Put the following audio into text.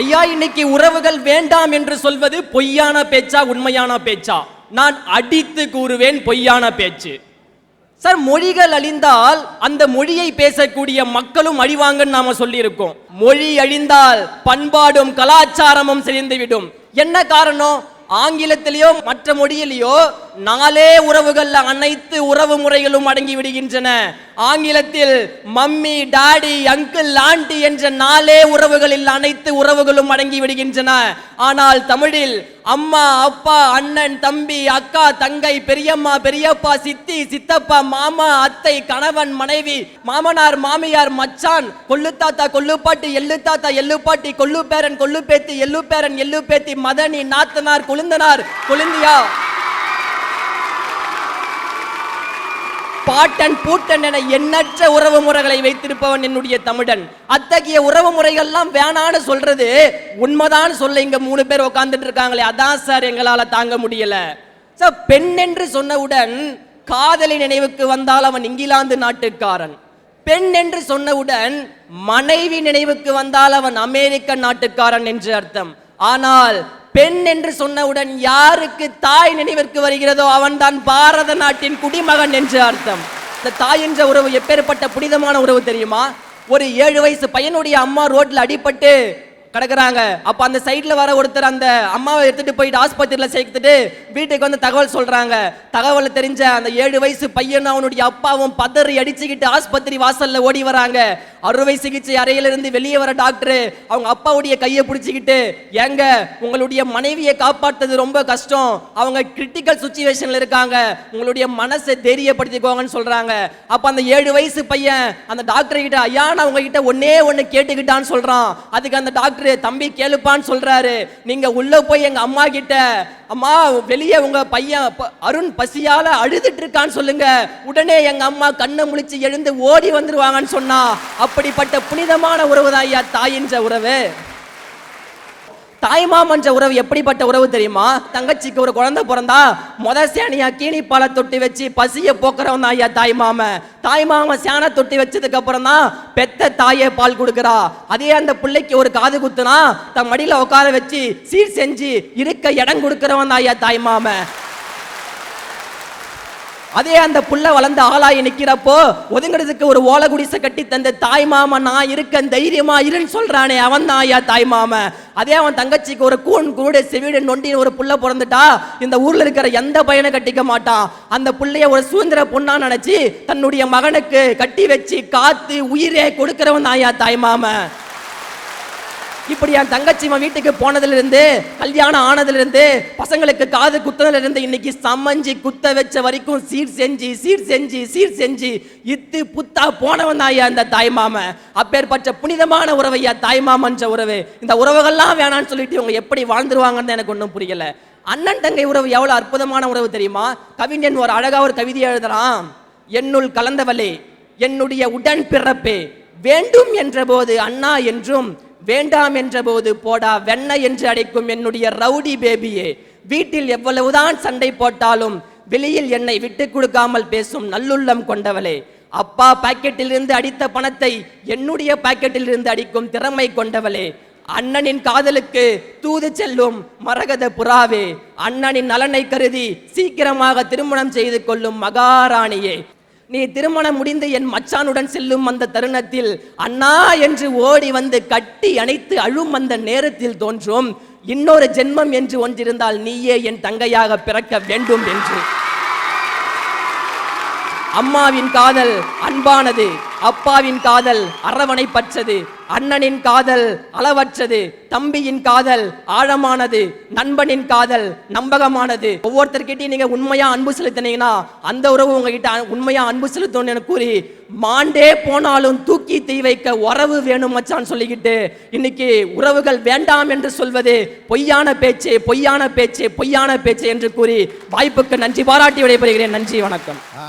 ஐயா இன்னைக்கு உறவுகள் வேண்டாம் என்று சொல்வது பொய்யான பேச்சா உண்மையான பேச்சா? நான் அடித்து கூறுவேன் பொய்யான பேச்சு. சார் மொழிகள் அழிந்தால் அந்த மொழியை பேசக்கூடிய மக்களும் அழிவாங்கன்னு நாம சொல்லியிருக்கோம். மொழி அழிந்தால் பண்பாடும் கலாச்சாரமும் சிதைந்துவிடும் என்ன காரணம்? ஆங்கிலத்திலேயோ மற்ற மொழியிலேயோ நாலே உறவுகள் அனைத்து உறவு முறைகளும் அடங்கி விடுகின்றன. ஆங்கிலத்தில் மம்மி டாடி அங்கிள் ஆண்டி என்ற நாலே உறவுகளில் அனைத்து உறவுகளும் அடங்கி விடுகின்றன. ஆனால் தமிழில் அம்மா அப்பா அண்ணன் தம்பி அக்கா தங்கை பெரியம்மா பெரியப்பா சித்தி சித்தப்பா மாமா அத்தை கணவன் மனைவி மாமனார் மாமியார் மச்சான் கொள்ளு தாத்தா கொள்ளுப்பாட்டி எள்ளு தாத்தா எள்ளுப்பாட்டி கொள்ளு பேரன் கொள்ளு பேத்தி எள்ளு பேரன் எள்ளு பேத்தி மதனி நாத்தனார் கொழுந்தனார் கொழுந்தியா பாட்டன் பூட்டன் என எண்ணற்ற உறவு முறைகளை வைத்திருப்பவன் என்னுடைய தமிழன். அத்தகைய உறவு முறைகள்லாம் வேணான்னு சொல்றது உண்மைதான் சொல்ல இங்க மூணு பேர் உட்காந்துட்டு இருக்காங்களே. அதான் சார் எங்களால தாங்க முடியல. சார் பெண் என்று சொன்னவுடன் காதலி நினைவுக்கு வந்தால் அவன் இங்கிலாந்து நாட்டுக்காரன். பெண் என்று சொன்னவுடன் மனைவி நினைவுக்கு வந்தால் அவன் அமெரிக்க நாட்டுக்காரன் என்று அர்த்தம். ஆனால் பெண் என்று சொன்னவுடன் யாருக்கு தாய் நினைவிற்கு வருகிறதோ அவன்தான் பாரத நாட்டின் குடிமகன் என்று அர்த்தம். இந்த தாய் என்ற உறவு எப்பேற்பட்ட புனிதமான உறவு தெரியுமா? ஒரு ஏழு வயசு பையனுடைய அம்மா ரோட்ல அடிபட்டு கிடக்குறாங்க. அப்போ அந்த சைட்டில் வர ஒருத்தர் அந்த அம்மாவை எடுத்துட்டு போயிட்டு ஆஸ்பத்திரியில் சேர்த்துட்டு வீட்டுக்கு வந்து தகவல் சொல்கிறாங்க தகவல் தெரிஞ்ச அந்த ஏழு வயசு பையனும் அவனுடைய அப்பாவும் பதறி அடிச்சுக்கிட்டு ஆஸ்பத்திரி வாசலில் ஓடி வராங்க. அறுவை சிகிச்சை அறையிலிருந்து வெளியே வர டாக்டர் அவங்க அப்பாவுடைய கையை பிடிச்சிக்கிட்டு ஏங்க உங்களுடைய மனைவியை காப்பாற்றுறது ரொம்ப கஷ்டம். அவங்க கிரிட்டிக்கல் சுச்சுவேஷனில் இருக்காங்க. உங்களுடைய மனசை தைரியப்படுத்திக்கோங்கன்னு சொல்கிறாங்க அப்போ அந்த ஏழு வயசு பையன் அந்த டாக்டர் கிட்ட ஐயா நான் உங்ககிட்ட ஒன்னே ஒன்று கேட்டுக்கிட்டான்னு சொல்கிறான் அதுக்கு அந்த டாக்டர் தம்பி கேளுப்பான்னு சொல்றாரு. நீங்க உள்ள போய் எங்க அம்மா கிட்ட அம்மா வெளியே உங்க பையன் அருண் பசியால அழுதுட்டு இருக்கான்னு சொல்லுங்க. உடனே எங்க அம்மா கண்ணை முழிச்சு எழுந்து ஓடி வந்துருவாங்கன்னு சொன்னா அப்படிப்பட்ட புனிதமான உறவு தான் ஐயா தாயின்ற உறவு. தாய்மாமன்ற உறவு எப்படிப்பட்ட உறவு தெரியுமா? தங்கச்சிக்கு ஒரு குழந்தை பிறந்தா முத சேனியா கீனிப்பாலை தொட்டி வச்சு பசிய போக்குறவன் ஐயா தாய்மாம. தாய்மாம சேனை தொட்டி வச்சதுக்கு அப்புறம் தான் பெத்த தாயே பால் கொடுக்குறா. அதே அந்த பிள்ளைக்கு ஒரு காது குத்துனா தன் மடியில உட்கார வச்சு சீர் செஞ்சு இருக்க இடம் கொடுக்குறவன் ஐயா தாய்மாமன் அதே அந்த புள்ள வளர்ந்து ஆளாகி நிற்கிறப்போ ஒதுங்கிறதுக்கு ஒரு ஓலை குடிசை கட்டி தந்த தாய் மாமா நான் இருக்கேன் தைரியமா இருன்னு சொல்றானே அவன் தான் ஐயா தாய் மாமன் அதே அவன் தங்கச்சிக்கு ஒரு கூன் கூடு செவிடு நொண்டி ஒரு புள்ள பிறந்துட்டா இந்த ஊர்ல இருக்கிற எந்த பையனை கட்டிக்க மாட்டான். அந்த புள்ளைய ஒரு சுதந்திர பொண்ணா நினைச்சு தன்னுடைய மகனுக்கு கட்டி வச்சு காத்து உயிரே கொடுக்கிறவன் தான் ஐயா தாய் மாமன் இப்படி என் தங்கச்சி இவன் வீட்டுக்கு போனதுலேருந்து கல்யாணம் ஆனதுலேருந்து பசங்களுக்கு காது குத்துனதுலேருந்து இன்னைக்கு சம்மஞ்சி குத்த வச்ச வரைக்கும் சீர் செஞ்சு சீர் செஞ்சு சீர் செஞ்சு இத்து புத்தா போனவன் ஐயா இந்த தாய்மாமன் அப்பேற்பட்ட புனிதமான உறவு ஐயா தாய்மாமன்ற உறவு. இந்த உறவுகள்லாம் வேணான்னு சொல்லிட்டு இவங்க எப்படி வாழ்ந்துருவாங்கன்னு எனக்கு ஒன்றும் புரியல. அண்ணன் தங்கை உறவு எவ்வளோ அற்புதமான உறவு தெரியுமா? கவிஞன் ஒரு அழகாக ஒரு கவிதை எழுதுறான். என்னுள் கலந்தவளே என்னுடைய உடன் பிறப்பே வேண்டும் என்ற போது அண்ணா என்றும் வேண்டாம் என்றபோது போடா வெண்ண என்று அடைக்கும் என்னுடைய ரவுடி பேபியே. வீட்டில் எவ்வளவுதான் சண்டை போட்டாலும் வெளியில் என்னை விட்டு கொடுக்காமல் பேசும் நல்லுள்ளம் கொண்டவளே. அப்பா பாக்கெட்டிலிருந்து அடித்த பணத்தை என்னுடைய பாக்கெட்டிலிருந்து அடிக்கும் திறமை கொண்டவளே. அண்ணனின் காதலுக்கு தூது செல்லும் மரகத புறாவே. அண்ணனின் நலனை கருதி சீக்கிரமாக திருமணம் செய்து கொள்ளும் மகாராணியே. நீ திருமணம் முடிந்து என் மச்சானுடன் செல்லும் அந்த தருணத்தில் அண்ணா என்று ஓடி வந்து கட்டி அணைத்து அழும் அந்த நேரத்தில் தோன்றும் இன்னொரு ஜென்மம் என்று ஒன்றிருந்தால் நீயே என் தங்கையாக பிறக்க வேண்டும் என்று. அம்மாவின் காதல் அன்பானது அப்பாவின் காதல் அரவணைப்பற்றது அண்ணனின் காதல் அளவற்றது தம்பியின் காதல் ஆழமானது நண்பனின் காதல் நம்பகமானது. ஒவ்வொருத்தர்கிட்டையும் நீங்க உண்மையா அன்பு செலுத்தினீங்கன்னா அந்த உறவு உங்ககிட்ட உண்மையா அன்பு செலுத்தணும்னு என கூறி மாண்டே போனாலும் தூக்கி தீ வைக்க உறவு வேணும் மச்சான் சொல்லிக்கிட்டு இன்னைக்கு உறவுகள் வேண்டாம் என்று சொல்வது பொய்யான பேச்சு பொய்யான பேச்சு பொய்யான பேச்சு என்று கூறி வாய்ப்புக்கு நன்றி பாராட்டி விடைபெறுகிறேன். நன்றி வணக்கம்.